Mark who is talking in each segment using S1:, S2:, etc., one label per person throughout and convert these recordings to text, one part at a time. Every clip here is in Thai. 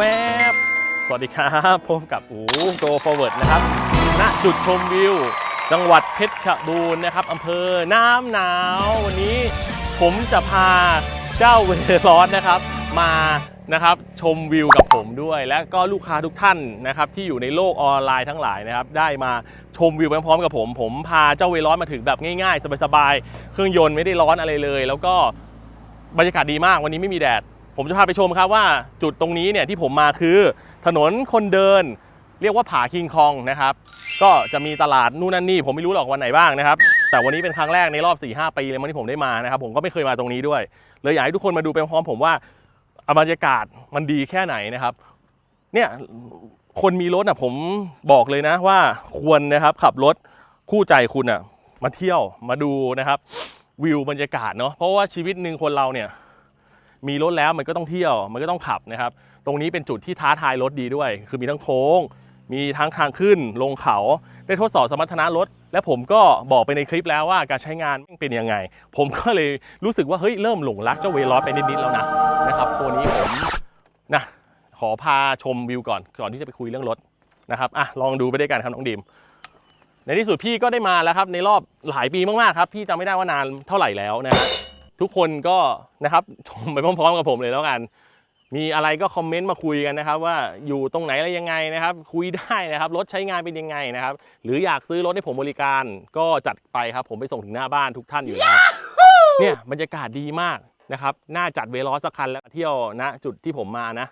S1: แวบ สวัสดีครับพบกับอูโกฟอร์เวิร์ดนะครับ ณ จุดชมวิว จังหวัดเพชรบูรณ์นะครับอำเภอน้ำหนาว วันนี้ผมจะพาเจ้าเวลอสนะครับ มานะครับชมวิวกับผมด้วย และก็ลูกค้าทุกท่านนะครับที่อยู่ในโลกออนไลน์ทั้งหลายนะครับได้มาชมวิวพร้อมๆกับผม ผมพาเจ้าเวลอสมาถึงแบบง่ายๆ สบายๆ เครื่องยนต์ไม่ได้ร้อนอะไรเลย แล้วก็บรรยากาศดีมากวันนี้ไม่มีแดด ผมจะพาไปชมครับว่าจุดตรงนี้เนี่ยที่ผมมาคือ ถนนคนเดิน เรียกว่าผาคิงคองนะครับ ก็จะมีตลาดนู่นนั่นนี่ผมไม่รู้หรอกวันไหนบ้างนะครับ แต่วันนี้เป็นครั้งแรกในรอบ4-5ปีเลยมั้งที่ผมได้มานะครับผมก็ไม่เคยมาตรงนี้ด้วย เลยอยากให้ทุกคนมาดูไปพร้อมผมว่าบรรยากาศมันดีแค่ไหนนะครับ เนี่ยคนมีรถอะผมบอกเลยนะว่าควรนะครับขับรถคู่ใจคุณอะมาเที่ยวมาดูนะครับวิวบรรยากาศเนาะเพราะว่าชีวิตหนึ่งคนเราเนี่ย มีรถแล้วมันก็ต้องเที่ยว มันก็ต้องขับนะครับ ตรงนี้เป็นจุดที่ท้าทายรถดีด้วย คือมีทั้งโค้ง มีทั้งทางขึ้น ลงเขา ได้ทดสอบสมรรถนะรถ และผมก็บอกไปในคลิปแล้วว่าการใช้งานเป็นยังไง ผมก็เลยรู้สึกว่าเฮ้ยเริ่มหลงรักเจ้าเวลอสไปนิดๆแล้วนะนะครับ ตัวนี้ผมนะขอพาชมวิวก่อนก่อนที่จะไปคุยเรื่องรถนะครับอะลองดูไปด้วยกันครับน้องดิมในที่สุดพี่ก็ได้มาแล้วครับในรอบหลายปีมากๆครับ พี่จำไม่ได้ว่านานเท่าไหร่แล้วนะฮะ ทุกคนก็นะครับชมไปพร้อมๆกับผมเลยแล้วกัน มีอะไรก็คอมเมนต์มาคุยกันนะครับ ว่าอยู่ตรงไหนอะไรยังไงนะครับ คุยได้นะครับรถใช้งานเป็นยังไงนะครับ หรืออยากซื้อรถให้ผมบริการก็จัดไปครับ ผมไปส่งถึงหน้าบ้านทุกท่านอยู่แล้วเนี่ยบรรยากาศดีมากนะครับน่าจัดเวลอสสักคันแล้วเที่ยวนะจุดที่ผมมานะ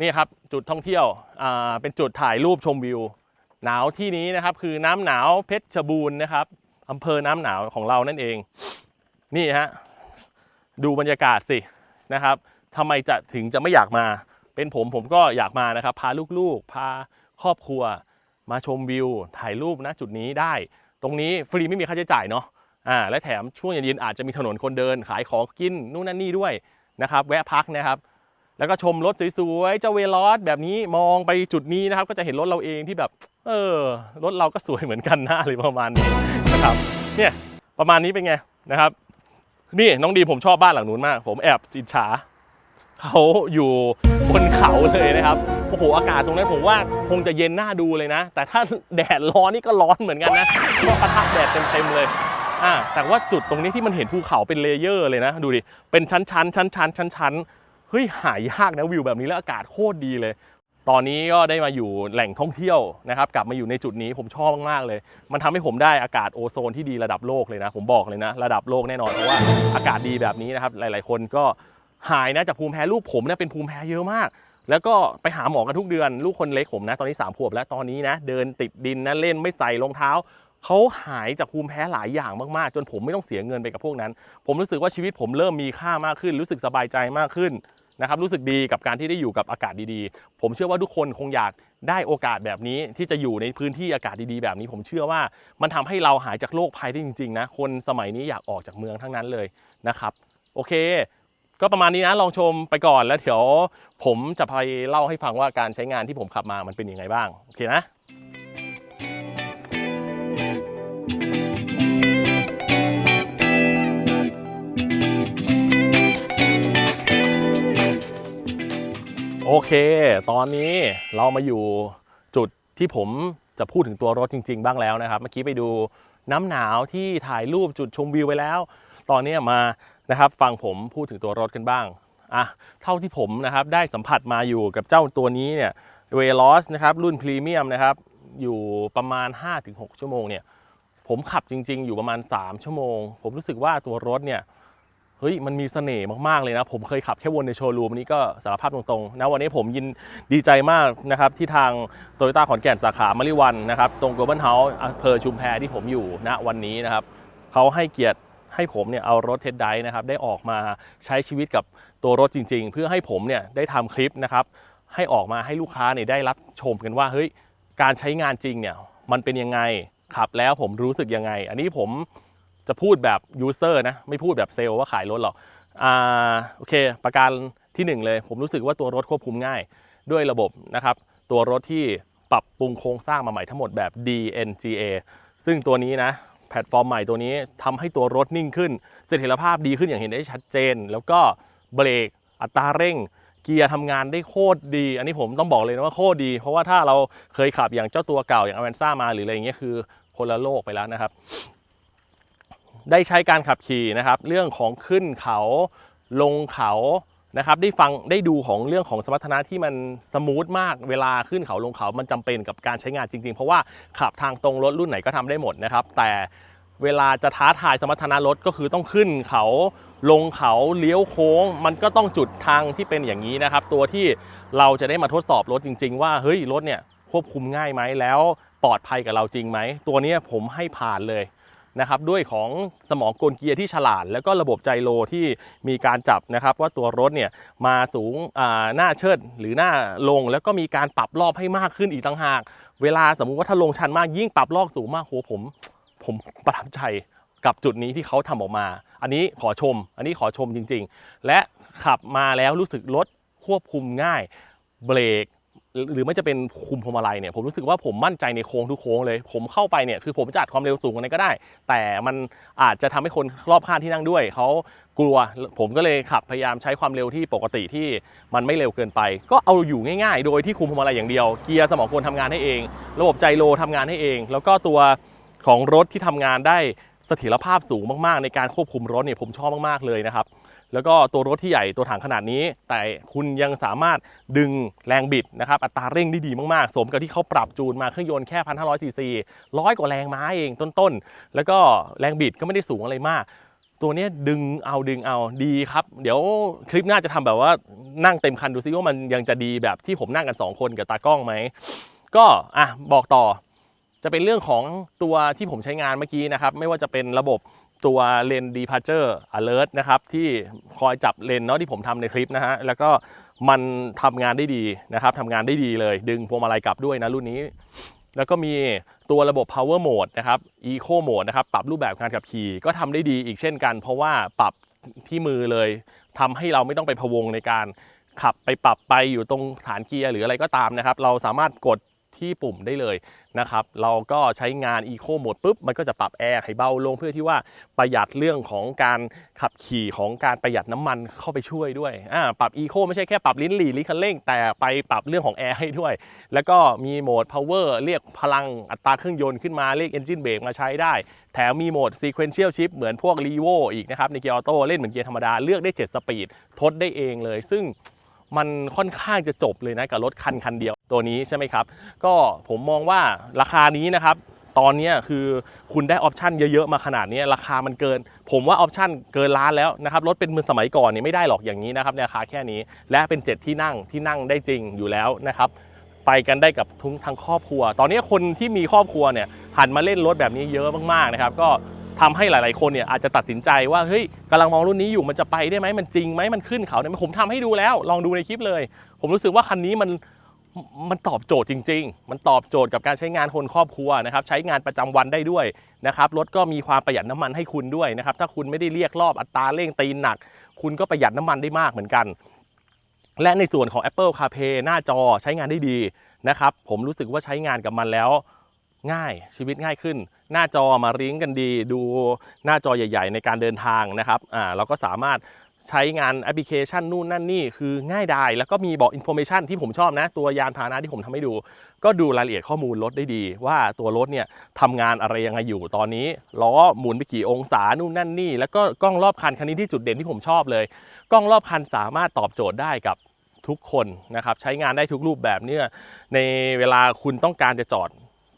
S1: นี่ครับจุดท่องเที่ยวอ่าเป็นจุดถ่ายรูปชมวิว หนาวที่นี้นะครับคือน้ำหนาวเพชรบูรณ์นะครับอำเภอน้ำหนาวของเรานั่นเอง นี่ฮะ ดูบรรยากาศสินะครับทำไมจะถึงจะไม่อยากมา เป็นผมผมก็อยากมานะครับ พาลูกๆ พาครอบครัว มาชมวิว ถ่ายรูปนะจุดนี้ได้ ตรงนี้ฟรีไม่มีค่าใช้จ่ายเนาะอ่าและแถมช่วงเย็นๆอาจจะมีถนนคนเดินขายของกินนู่นนั่นนี่ด้วยนะครับ แวะพักนะครับ แล้วก็ชมรถสวยๆเจ้าเวลอสแบบนี้มองไปจุดนี้นะครับ ก็จะเห็นรถเราเองที่แบบ เออรถเราก็สวยเหมือนกันนะอะไรประมาณนี้นะครับเนี่ยประมาณนี้เป็นไงนะครับ นี่น้องดีผมชอบบ้านหลังนู้นมาก ผมแอบสินฉาเขาอยู่บนเขาเลยนะครับโอ้โหอากาศตรงนั้นผมว่าคงจะเย็นน่าดูเลยนะ แต่ถ้าแดดร้อนนี่ก็ร้อนเหมือนกันนะเพราะปะทะแดดเต็มๆเลยอ่าแต่ว่าจุดตรงนี้ที่มันเห็นภูเขาเป็นเลเยอร์เลยนะ ดูดิเป็นชั้นๆชั้นๆชั้นๆเฮ้ยหายากนะวิวแบบนี้แล้วอากาศโคตรดีเลย ตอนนี้ก็ได้มาอยู่แหล่งท่องเที่ยวนะครับ กลับมาอยู่ในจุดนี้ผมชอบมากๆเลย มันทำให้ผมได้อากาศโอโซนที่ดีระดับโลกเลยนะ ผมบอกเลยนะ ระดับโลกแน่นอนเพราะว่าอากาศดีแบบนี้นะครับ หลายๆ คนก็หายนะจากภูมิแพ้ลูกผมเนี่ยเป็นภูมิแพ้เยอะมาก แล้วก็ไปหาหมอกันทุกเดือน ลูกคนเล็กผมนะตอนนี้3ขวบแล้วตอนนี้นะเดินติดดินนะเล่นไม่ใส่รองเท้าเขาหายจากภูมิแพ้หลายอย่างมากๆ จนผมไม่ต้องเสียเงินไปกับพวกนั้น ผมรู้สึกว่าชีวิตผมเริ่มมีค่ามากขึ้น รู้สึกสบายใจมากขึ้น นะครับรู้สึกดีกับการที่ได้อยู่กับอากาศดีๆ ผมเชื่อว่าทุกคนคงอยากได้โอกาสแบบนี้ที่จะอยู่ในพื้นที่อากาศดีๆ แบบนี้ ผมเชื่อว่ามันทำให้เราหายจากโรคภัยได้จริงๆนะคนสมัยนี้อยากออกจากเมืองทั้งนั้นเลยนะครับ โอเค ก็ประมาณนี้นะลองชมไปก่อนแล้วเดี๋ยว ผมจะไปเล่าให้ฟังว่าการใช้งานที่ผมขับมามันเป็นยังไงบ้างโอเคนะ โอเค ตอนนี้เรามาอยู่จุดที่ผมจะพูดถึงตัวรถจริง ๆ บ้างแล้วนะครับ เมื่อกี้ไปดูน้ำหนาวที่ถ่ายรูปจุดชมวิวไปแล้ว ตอนนี้มานะครับฟังผมพูดถึงตัวรถกันบ้างอะเท่าที่ผมนะครับได้สัมผัสมาอยู่กับเจ้าตัวนี้เนี่ยเวลอสนะครับรุ่นพรีเมียมนะครับอยู่ประมาณ 5-6 ชั่วโมงเนี่ยผมขับจริง ๆ อยู่ประมาณ 3 ชั่วโมง ผมรู้สึกว่าตัวรถเนี่ย ฮ้ยมันมีเสน่ห์มากๆเลยนะ ผมเคยขับแค่วนในโชว์รูมอันนี้ก็สารภาพตรงๆนะวันนี้ผมยินดีใจมากนะครับที่ทางโตโยต้าขอนแก่นสาขามริวันนะครับตรง Global House อำเภอชุมแพที่ผมอยู่ณวันนี้นะครับเขาให้เกียรติให้ผมเนี่ยเอารถเทสไดนะครับได้ออกมาใช้ชีวิตกับตัวรถจริง ๆ เพื่อให้ผมเนี่ยได้ทำคลิปนะครับให้ออกมาให้ลูกค้าเนี่ยได้รับชมกันว่าเฮ้ยการใช้งานจริงเนี่ยมันเป็นยังไงขับแล้วผมรู้สึกยังไง อันนี้ผม จะพูดแบบยูเซอร์นะไม่พูดแบบเซลล์ว่าขายรถหรอกอ่าโอเค ประการที่หนึ่งเลย ผมรู้สึกว่าตัวรถควบคุมง่าย ด้วยระบบนะครับตัวรถที่ปรับปรุงโครงสร้างมาใหม่ทั้งหมดแบบ DNGA ซึ่งตัวนี้นะแพลตฟอร์มใหม่ตัวนี้ทำให้ตัวรถนิ่งขึ้น เสถียรภาพดีขึ้นอย่างเห็นได้ชัดเจน แล้วก็เบรกอัตราเร่ง เกียร์ทำงานได้โคตรดี อันนี้ผมต้องบอกเลยนะว่าโคตรดี เพราะว่าถ้าเราเคยขับอย่างเจ้าตัวเก่าอย่างอเวนซ่ามาหรืออะไรอย่างเงี้ยคือคนละโลกไปแล้วนะครับ ได้ใช้การขับขี่นะครับ เรื่องของขึ้นเขาลงเขานะครับ ได้ฟังได้ดูของเรื่องของสมรรถนะที่มันสมูทมากเวลาขึ้นเขาลงเขามันจำเป็นกับการใช้งานจริง ๆ เพราะว่าขับทางตรงรถรุ่นไหนก็ทำได้หมดนะครับ แต่เวลาจะท้าทายสมรรถนะรถก็คือต้องขึ้นเขาลงเขาเลี้ยวโค้ง มันก็ต้องจุดทางที่เป็นอย่างนี้นะครับ ตัวที่เราจะได้มาทดสอบรถจริง ๆ ว่าเฮ้ยรถเนี่ยควบคุมง่ายไหมแล้วปลอดภัยกับเราจริงไหมตัวนี้ผมให้ผ่านเลย นะครับด้วยของสมองกลเกียร์ที่ฉลาด แล้วก็ระบบไจโรที่มีการจับนะครับว่าตัวรถเนี่ยมาสูงหน้าเชิดหรือหน้าลง แล้วก็มีการปรับรอบให้มากขึ้นอีกต่างหาก เวลาสมมุติว่าถ้าลงชันมากยิ่งปรับรอบสูงมากโหผมผมประทับใจกับจุดนี้ที่เขาทำออกมา อันนี้ขอชม อันนี้ขอชมจริง ๆ และขับมาแล้วรู้สึกรถควบคุมง่าย เบรก หรือไม่จะเป็นคุมพวงมาลัยเนี่ยผมรู้สึกว่าผมมั่นใจในโค้งทุกโค้งเลย ผมเข้าไปเนี่ยคือผมจะอัดความเร็วสูงกว่านั้นก็ได้ แต่มันอาจจะทำให้คนรอบข้างที่นั่งด้วยเขากลัว ผมก็เลยขับพยายามใช้ความเร็วที่ปกติที่มันไม่เร็วเกินไป ก็เอาอยู่ง่ายๆ โดยที่คุมพวงมาลัยอย่างเดียว เกียร์สมองกลทำงานให้เอง ระบบไจโรทำงานให้เอง แล้วก็ตัวของรถที่ทำงานได้เสถียรภาพสูงมากๆ ในการควบคุมรถเนี่ยผมชอบมากๆเลยนะครับ แล้วก็ตัวรถที่ใหญ่ตัวถังขนาดนี้ แต่คุณยังสามารถดึงแรงบิดนะครับอัตราเร่งได้ดีมากๆ สมกับที่เขาปรับจูนมาเครื่องยนต์แค่ 1,500ซีซีร้อยกว่าแรงม้าเองต้นๆ แล้วก็แรงบิดก็ไม่ได้สูงอะไรมาก ตัวนี้ดึงเอาดึงเอาดีครับ เดี๋ยวคลิปหน้าจะทำแบบว่านั่งเต็มคันดูซิว่ามันยังจะดีแบบที่ผมนั่งกัน 2 คนกับตากล้องไหมก็อะบอกต่อจะเป็นเรื่องของตัวที่ผมใช้งานเมื่อกี้นะครับ ไม่ว่าจะเป็นระบบ ตัวเลน departure alert นะครับที่คอยจับเลนเนาะที่ผมทำในคลิปนะฮะแล้วก็มันทำงานได้ดีนะครับทำงานได้ดีเลยดึงพวงมาลัยกลับด้วยนะรุ่นนี้ แล้วก็มีตัวระบบ power mode นะครับ eco mode นะครับปรับรูปแบบการขับขี่ก็ทำได้ดีอีกเช่นกัน เพราะว่าปรับที่มือเลยทำให้เราไม่ต้องไปพะวงในการขับไปปรับไปอยู่ตรงฐานเกียร์หรืออะไรก็ตามนะครับ เราสามารถกด ที่ปุ่มได้เลยนะครับเราก็ใช้งาน eco mode ปุ๊บมันก็จะปรับแอร์ให้เบาลงเพื่อที่ว่าประหยัดเรื่องของการขับขี่ของการประหยัดน้ำมันเข้าไปช่วยด้วยอ่าปรับ eco ไม่ใช่แค่ปรับลิ้นหลีลิ้นคันเร่ง แต่ไปปรับเรื่องของแอร์ให้ด้วย แล้วก็มีโหมด power เรียกพลังอัตราเครื่องยนต์ขึ้นมาเรียก engine brake มาใช้ได้ แถมมีโหมด sequential shift เหมือนพวก Levo อีกนะครับในเกียร์ออโต้เล่นเหมือนเกียร์ธรรมดาเลือกได้ 7 สปีดทดได้เองเลย ซึ่ง มันค่อนข้างจะจบเลยนะกับรถคันคันเดียวตัวนี้ใช่ไหมครับ ก็ผมมองว่าราคานี้นะครับตอนนี้คือคุณได้ออปชันเยอะๆมาขนาดนี้ราคามันเกิน ผมว่าออปชันเกินล้านแล้วนะครับรถเป็นมือสมัยก่อนเนี่ยไม่ได้หรอกอย่างนี้นะครับในราคาแค่นี้และเป็น 7 ที่นั่งที่นั่งได้จริงอยู่แล้วนะครับไปกันได้กับทุกทั้งครอบครัว ตอนนี้คนที่มีครอบครัวเนี่ยหันมาเล่นรถแบบนี้เยอะมากๆนะครับ ก็ ทำให้หลาย ๆ คนเนี่ยอาจจะตัดสินใจว่าเฮ้ยกำลังมองรุ่นนี้อยู่มันจะไปได้ไหมมันจริงไหมมันขึ้นเขาได้ไหมผมทำให้ดูแล้ว ลองดูในคลิปเลย ผมรู้สึกว่าคันนี้มันมันตอบโจทย์จริง ๆ มันตอบโจทย์กับการใช้งานคนครอบครัวนะครับ ใช้งานประจำวันได้ด้วยนะครับ รถก็มีความประหยัดน้ำมันให้คุณด้วยนะครับ ถ้าคุณไม่ได้เรียกรอบอัตราเร่งตีนหนัก คุณก็ประหยัดน้ำมันได้มากเหมือนกัน และในส่วนของ Apple CarPlay หน้าจอใช้งานได้ดีนะครับ ผมรู้สึกว่าใช้งานกับมันแล้วง่ายชีวิตง่ายขึ้น หน้าจอมาริงก์กันดี ดูหน้าจอใหญ่ ๆ ในการเดินทางนะครับอ่าเราก็สามารถใช้งานแอปพลิเคชันนู่นนั่นนี่คือง่ายดายแล้วก็มีบอกอินโฟเมชันที่ผมชอบนะ ตัวยานพาหนะที่ผมทำให้ดู ก็ดูรายละเอียดข้อมูลรถได้ดี ว่าตัวรถเนี่ยทำงานอะไรยังไงอยู่ตอนนี้ล้อหมุนไปกี่องศานู่นนั่นนี่ แล้วก็กล้องรอบคันคันนี้ที่จุดเด่นที่ผมชอบเลย กล้องรอบคันสามารถตอบโจทย์ได้กับทุกคนนะครับใช้งานได้ทุกรูปแบบเนี่ยในเวลาคุณต้องการจะจอด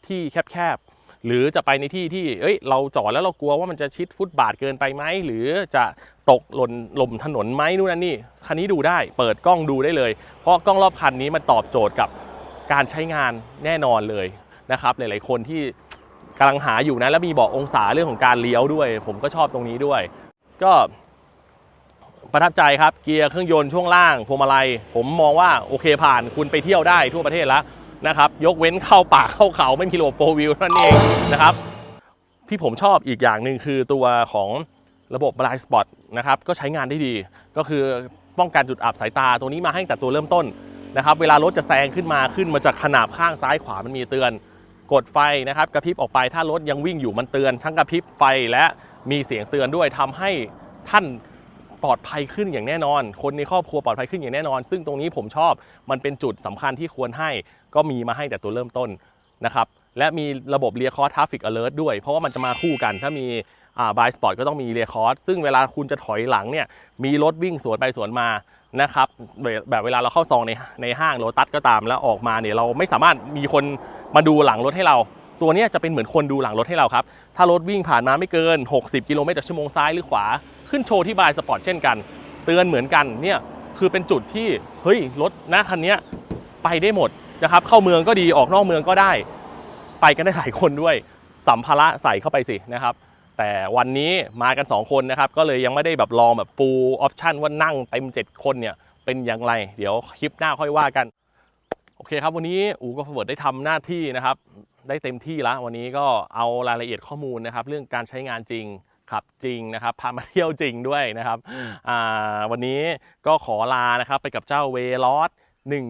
S1: ที่แคบๆ หรือจะไปในที่ที่เอ้ยเราจอดแล้วเรากลัวว่ามันจะชิดฟุตบาทเกินไปไหมหรือจะตกหล่นหล่มถนนไหมนู่นนั่นนี่คันนี้ดูได้เปิดกล้องดูได้เลย เพราะกล้องรอบคันนี้มันตอบโจทย์กับการใช้งานแน่นอนเลยนะครับหลาย ๆ คนที่กำลังหาอยู่นะแล้วมีบอกองศาเรื่องของการเลี้ยวด้วย ผมก็ชอบตรงนี้ด้วย ก็ประทับใจครับเกียร์เครื่องยนต์ช่วงล่างพวงมาลัย ผมมองว่าโอเคผ่านคุณไปเที่ยวได้ทั่วประเทศแล้ว นะครับยกเว้นเข้าป่าเข้าเขาไม่มีระบบโฟวิวนั่นเองนะครับที่ผมชอบอีกอย่างหนึ่งคือตัวของระบบ blind spot นะครับก็ใช้งานได้ดี ก็คือป้องกันจุดอับสายตาตัวนี้มาให้ตั้งแต่ตัวเริ่มต้นนะครับเวลารถจะแซงขึ้นมาขึ้นมาจากขนาบข้างซ้ายขวามันมีเตือน กดไฟนะครับกระพริบออกไปถ้ารถยังวิ่งอยู่มันเตือน ทั้งกระพริบไฟและมีเสียงเตือนด้วยทำให้ท่าน ปลอดภัยขึ้นอย่างแน่นอน คนในครอบครัวปลอดภัยขึ้นอย่างแน่นอน ซึ่งตรงนี้ผมชอบมันเป็นจุดสำคัญที่ควรให้ ก็มีมาให้แต่ตัวเริ่มต้นนะครับและมีระบบเรียคอร์ Traffic Alert ด้วย เพราะว่ามันจะมาคู่กัน ถ้ามีอ่าบายสปอร์ตก็ต้องมีเรียคอร์ซึ่งเวลาคุณจะถอยหลังเนี่ยมีรถวิ่งสวนไปสวนมานะครับแบบเวลาเราเข้าซองในในห้างโลตัสก็ตามแล้วออกมาเนี่ยเราไม่สามารถมีคนมาดูหลังรถให้เรา ตัวนี้จะเป็นเหมือนคนดูหลังรถให้เราครับ ถ้ารถวิ่งผ่านมาไม่เกิน 60 กิโลเมตรต่อชั่วโมงซ้ายหรือขวา ขึ้นโชว์ที่บายสปอร์ตเช่นกัน เตือนเหมือนกันเนี่ยคือเป็นจุดที่เฮ้ยรถหน้าคันนี้ไปได้หมดนะครับเข้าเมืองก็ดีออกนอกเมืองก็ได้ ไปกันได้หลายคนด้วย สัมภาระใส่เข้าไปสินะครับ แต่วันนี้มากัน 2 คนนะครับ ก็เลยยังไม่ได้แบบลองแบบ full option ว่านั่งเต็ม 7 คนเนี่ยเป็นอย่างไร เดี๋ยวคลิปหน้าค่อยว่ากัน โอเคครับวันนี้อูกับฟเวิร์ดได้ทำหน้าที่นะครับ ได้เต็มที่แล้ววันนี้ก็เอารายละเอียดข้อมูลนะครับ เรื่องการใช้งานจริง ขับจริงนะครับ พามาเที่ยวจริงด้วยนะครับอ่าวันนี้ก็ขอลานะครับไปกับเจ้าเวลอส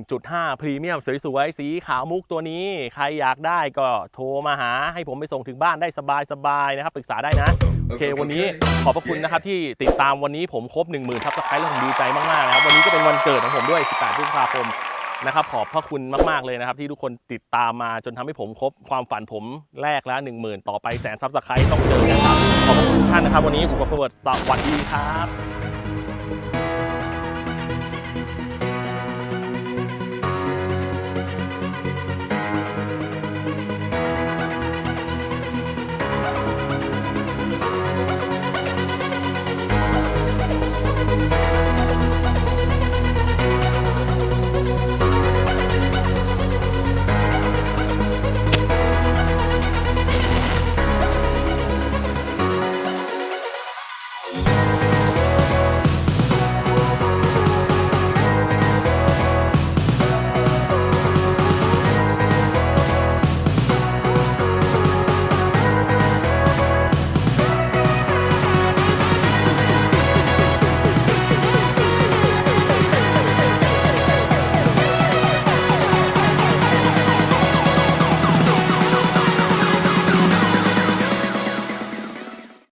S1: 1.5 พรีเมียมสวยๆ สีขาวมุกตัวนี้ ใครอยากได้ก็โทรมาหาให้ผมไปส่งถึงบ้านได้สบายๆนะครับ ปรึกษาได้นะ โอเค วันนี้ขอบพระคุณนะครับที่ติดตามวันนี้ผมครบ 1 0,000ทับสไครต์แล้วผมดีใจมากๆนะครับ วันนี้ก็เป็นวันเกิดของผมด้วย 18 พฤษภาคมนะครับ ขอบพระคุณมากๆเลยนะครับ ที่ทุกคนติดตามมาจนทำให้ผมครบความฝันผมแรกแล้ว 10,000 ต่อไปแสนซับสไครต์ต้องเจอนะครับขอบพระคุณ ท่านนะครับ วันนี้อุปเฟิร์ดสวัสดีครับ